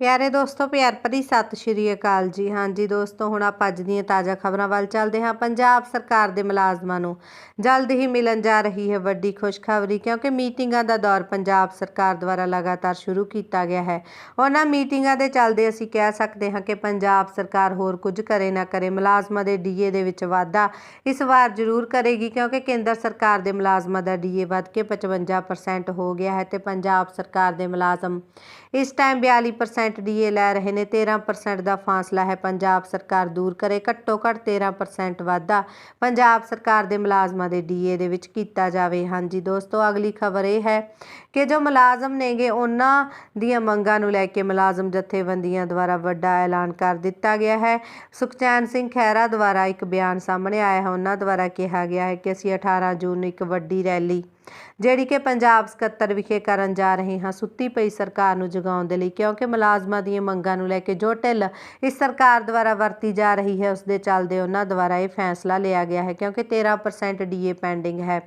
ਪਿਆਰੇ ਦੋਸਤੋ, ਪਿਆਰ ਭਰੀ ਸਤਿ ਸ਼੍ਰੀ ਅਕਾਲ ਜੀ। ਹਾਂਜੀ ਦੋਸਤੋ, ਹੁਣ ਆਪਾਂ ਅੱਜ ਦੀਆਂ ਤਾਜ਼ਾ ਖਬਰਾਂ ਵੱਲ ਚੱਲਦੇ ਹਾਂ। ਪੰਜਾਬ ਸਰਕਾਰ ਦੇ ਮੁਲਾਜ਼ਮਾਂ ਨੂੰ ਜਲਦ ਹੀ ਮਿਲਣ ਜਾ ਰਹੀ ਹੈ ਵੱਡੀ ਖੁਸ਼ਖਬਰੀ, ਕਿਉਂਕਿ ਮੀਟਿੰਗਾਂ ਦਾ ਦੌਰ ਪੰਜਾਬ ਸਰਕਾਰ ਦੁਆਰਾ ਲਗਾਤਾਰ ਸ਼ੁਰੂ ਕੀਤਾ ਗਿਆ ਹੈ। ਉਹਨਾਂ ਮੀਟਿੰਗਾਂ ਦੇ ਚੱਲਦੇ ਅਸੀਂ ਕਹਿ ਸਕਦੇ ਹਾਂ ਕਿ ਪੰਜਾਬ ਸਰਕਾਰ ਹੋਰ ਕੁਝ ਕਰੇ ਨਾ ਕਰੇ, ਮੁਲਾਜ਼ਮਾਂ ਦੇ ਡੀਏ ਦੇ ਵਿੱਚ ਵਾਧਾ ਇਸ ਵਾਰ ਜ਼ਰੂਰ ਕਰੇਗੀ, ਕਿਉਂਕਿ ਕੇਂਦਰ ਸਰਕਾਰ ਦੇ ਮੁਲਾਜ਼ਮਾਂ ਦਾ ਡੀਏ ਵੱਧ ਕੇ 55% ਹੋ ਗਿਆ ਹੈ ਤੇ ਪੰਜਾਬ ਸਰਕਾਰ ਦੇ ਮੁਲਾਜ਼ਮ ਇਸ ਟਾਈਮ 42% ਡੀਏ ਲੈ ਰਹੇ ਨੇ 13% ਦਾ ਫਾਸਲਾ ਹੈ। ਪੰਜਾਬ ਸਰਕਾਰ ਦੂਰ ਕਰੇ, ਘੱਟੋ ਘੱਟ 13% ਵਾਧਾ। ਪੰਜਾਬ ਸਰਕਾਰ ਦੇ ਮੁਲਾਜ਼ਮਾਂ ਦੇ ਡੀਏ ਦੇ ਵਿੱਚ ਕੀਤਾ ਜਾਵੇ। ਹਾਂਜੀ ਦੋਸਤੋ, ਅਗਲੀ ਖਬਰ ਇਹ ਹੈ ਕਿ ਜੋ ਮੁਲਾਜ਼ਮ ਨੇਗੇ, ਉਹਨਾਂ ਦੀਆਂ ਮੰਗਾਂ ਨੂੰ ਲੈ ਕੇ ਮੁਲਾਜ਼ਮ ਜਥੇਬੰਦੀਆਂ ਦੁਆਰਾ ਵੱਡਾ ਐਲਾਨ ਕਰ ਦਿੱਤਾ ਗਿਆ ਹੈ। ਸੁਖਚੈਨ ਸਿੰਘ ਖਹਿਰਾ ਦੁਆਰਾ ਇੱਕ ਬਿਆਨ ਸਾਹਮਣੇ ਆਇਆ ਹੈ। ਉਹਨਾਂ ਦੁਆਰਾ ਕਿਹਾ ਗਿਆ ਹੈ ਕਿ ਅਸੀਂ 18 ਜੂਨ ਨੂੰ ਇੱਕ ਵੱਡੀ ਰੈਲੀ ਜਿਹੜੀ ਕਿ ਪੰਜਾਬ ਸਕੱਤਰ ਵਿਖੇ ਕਰਨ ਜਾ ਰਹੇ ਹਾਂ, ਸੁੱਤੀ ਪਈ ਸਰਕਾਰ ਨੂੰ ਜਗਾਉਣ ਦੇ ਲਈ, ਕਿਉਂਕਿ ਮੁਲਾਜ਼ਮਾਂ ਦੀਆਂ ਮੰਗਾਂ ਨੂੰ ਲੈ ਕੇ ਜੋ ਢਿੱਲ ਇਸ ਸਰਕਾਰ ਦੁਆਰਾ ਵਰਤੀ ਜਾ ਰਹੀ ਹੈ, ਉਸ ਦੇ ਚੱਲਦੇ ਉਹਨਾਂ ਦੁਆਰਾ ਇਹ ਫੈਸਲਾ ਲਿਆ ਗਿਆ ਹੈ, ਕਿਉਂਕਿ 13% ਡੀਏ ਪੈਂਡਿੰਗ ਹੈ।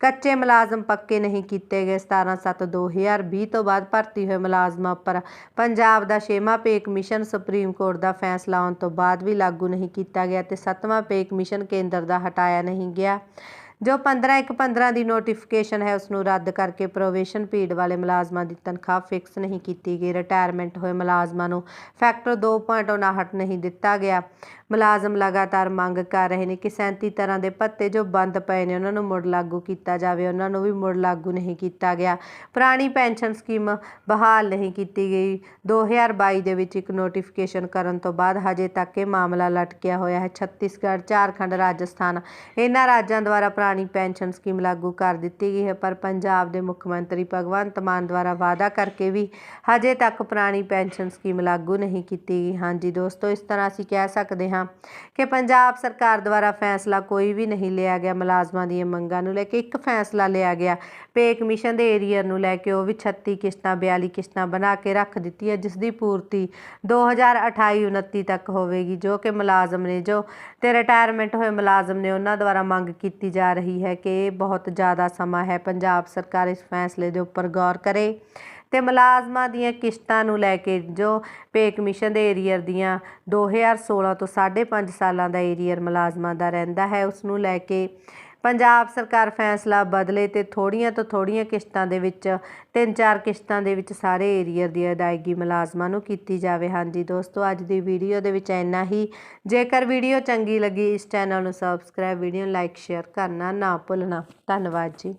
ਕੱਚੇ ਮੁਲਾਜ਼ਮ ਪੱਕੇ ਨਹੀਂ ਕੀਤੇ ਗਏ 17/7/2020 ਤੋਂ ਬਾਅਦ ਭਰਤੀ ਹੋਏ ਮੁਲਾਜ਼ਮਾਂ ਉੱਪਰ ਪੰਜਾਬ ਦਾ ਛੇਵਾਂ ਪੇ ਕਮਿਸ਼ਨ ਸੁਪਰੀਮ ਕੋਰਟ ਦਾ ਫੈਸਲਾ ਆਉਣ ਤੋਂ ਬਾਅਦ ਵੀ ਲਾਗੂ ਨਹੀਂ ਕੀਤਾ ਗਿਆ ਤੇ ਸੱਤਵਾਂ ਪੇ ਕਮਿਸ਼ਨ ਕੇਂਦਰ ਦਾ ਹਟਾਇਆ ਨਹੀਂ ਗਿਆ। ਜੋ 15 ਇੱਕ 15 ਦੀ ਨੋਟੀਫਿਕੇਸ਼ਨ ਹੈ ਉਸ ਨੂੰ ਰੱਦ ਕਰਕੇ ਪ੍ਰੋਵੇਸ਼ਨ ਪੀਰੀਅਡ ਵਾਲੇ ਮੁਲਾਜ਼ਮਾਂ ਦੀ ਤਨਖਾਹ ਫਿਕਸ ਨਹੀਂ ਕੀਤੀ ਗਈ। ਰਿਟਾਇਰਮੈਂਟ ਹੋਏ ਮੁਲਾਜ਼ਮਾਂ ਨੂੰ ਫੈਕਟਰ 2.59 ਨਹੀਂ ਦਿੱਤਾ ਗਿਆ। ਮੁਲਾਜ਼ਮ ਲਗਾਤਾਰ ਮੰਗ ਕਰ ਰਹੇ ਨੇ ਕਿ 37 ਤਰ੍ਹਾਂ ਦੇ ਭੱਤੇ ਜੋ ਬੰਦ ਪਏ ਨੇ, ਉਹਨਾਂ ਨੂੰ ਮੁੜ ਲਾਗੂ ਕੀਤਾ ਜਾਵੇ। ਉਹਨਾਂ ਨੂੰ ਵੀ ਮੁੜ ਲਾਗੂ ਨਹੀਂ ਕੀਤਾ ਗਿਆ। ਪੁਰਾਣੀ ਪੈਨਸ਼ਨ ਸਕੀਮ ਬਹਾਲ ਨਹੀਂ ਕੀਤੀ ਗਈ। 2022 ਦੇ ਵਿੱਚ ਇੱਕ ਨੋਟੀਫਿਕੇਸ਼ਨ ਕਰਨ ਤੋਂ ਬਾਅਦ ਹਜੇ ਤੱਕ ਇਹ ਮਾਮਲਾ ਲਟਕਿਆ ਹੋਇਆ ਹੈ। ਛੱਤੀਸਗੜ੍ਹ, ਝਾਰਖੰਡ, ਰਾਜਸਥਾਨ, ਇਹਨਾਂ ਰਾਜਾਂ ਦੁਆਰਾ ਪੁਰਾਣੀ ਪੈਨਸ਼ਨ ਸਕੀਮ ਲਾਗੂ ਕਰ ਦਿੱਤੀ ਗਈ ਹੈ, ਪਰ ਪੰਜਾਬ ਦੇ ਮੁੱਖ ਮੰਤਰੀ ਭਗਵੰਤ ਮਾਨ ਦੁਆਰਾ ਵਾਅਦਾ ਕਰਕੇ ਵੀ ਹਜੇ ਤੱਕ ਪੁਰਾਣੀ ਪੈਨਸ਼ਨ ਸਕੀਮ ਲਾਗੂ ਨਹੀਂ ਕੀਤੀ ਗਈ। ਹਾਂਜੀ ਦੋਸਤੋ, ਇਸ ਤਰ੍ਹਾਂ ਅਸੀਂ ਕਹਿ ਸਕਦੇ ਹਾਂ ਕਿ ਪੰਜਾਬ ਸਰਕਾਰ ਦੁਆਰਾ ਫੈਸਲਾ ਕੋਈ ਵੀ ਨਹੀਂ ਲਿਆ ਗਿਆ। ਮੁਲਾਜ਼ਮਾਂ ਦੀਆਂ ਮੰਗਾਂ ਨੂੰ ਲੈ ਕੇ ਇੱਕ ਫੈਸਲਾ ਲਿਆ ਗਿਆ। ਪੇ ਕਮਿਸ਼ਨ ਦੇ ਏਰੀਅਰ ਨੂੰ ਲੈ ਕੇ ਉਹ ਵੀ 36 ਕਿਸ਼ਤਾਂ 42 ਕਿਸ਼ਤਾਂ ਬਣਾ ਕੇ ਰੱਖ ਦਿੱਤੀ ਹੈ, ਜਿਸ ਦੀ ਪੂਰਤੀ 2028-29 ਤੱਕ ਹੋਵੇਗੀ, ਜੋ ਕਿ ਮੁਲਾਜ਼ਮ ਨੇ ਜੋ ਤੇ ਰਿਟਾਇਰਮੈਂਟ ਹੋਏ ਮੁਲਾਜ਼ਮ ਨੇ ਉਹਨਾਂ ਦੁਆਰਾ ਮੰਗ ਕੀਤੀ ਜਾ ਰਹੀ ਹੈ ਕਿ ਬਹੁਤ ਜ਼ਿਆਦਾ ਸਮਾਂ ਹੈ ਪੰਜਾਬ ਸਰਕਾਰ ਇਸ ਫੈਸਲੇ ਦੇ ਉੱਪਰ ਗੌਰ ਕਰੇ ਤੇ ਮੁਲਾਜ਼ਮਾਂ ਦੀਆਂ ਕਿਸ਼ਤਾਂ ਨੂੰ ਲੈ ਕੇ ਜੋ ਪੇ ਕਮਿਸ਼ਨ ਦੇ ਏਰੀਅਰ ਦੀਆਂ 2016 ਤੋਂ 5.5 ਸਾਲਾਂ ਦਾ ਏਰੀਅਰ ਮੁਲਾਜ਼ਮਾਂ ਦਾ ਰਹਿੰਦਾ ਹੈ, ਉਸ ਨੂੰ ਲੈ ਕੇ ਪੰਜਾਬ ਸਰਕਾਰ ਫੈਸਲਾ ਬਦਲੇ ਤੇ ਥੋੜੀਆਂ ਤੋਂ ਥੋੜੀਆਂ ਕਿਸ਼ਤਾਂ ਦੇ ਵਿੱਚ ਤਿੰਨ ਚਾਰ ਕਿਸ਼ਤਾਂ ਦੇ ਵਿੱਚ ਸਾਰੇ ਏਰੀਅਰ ਦੀ ਅਦਾਇਗੀ ਮੁਲਾਜ਼ਮਾਂ ਨੂੰ ਕੀਤੀ ਜਾਵੇ। ਹਾਂਜੀ ਦੋਸਤੋ, ਅੱਜ ਦੀ ਵੀਡੀਓ ਦੇ ਵਿੱਚ ਇੰਨਾ ਹੀ। ਜੇਕਰ ਵੀਡੀਓ ਚੰਗੀ ਲੱਗੀ, ਇਸ ਚੈਨਲ ਨੂੰ ਸਬਸਕ੍ਰਾਈਬ ਵੀਡੀਓ ਨੂੰ ਲਾਈਕ ਸ਼ੇਅਰ ਕਰਨਾ ਨਾ ਭੁੱਲਣਾ। ਧੰਨਵਾਦ ਜੀ।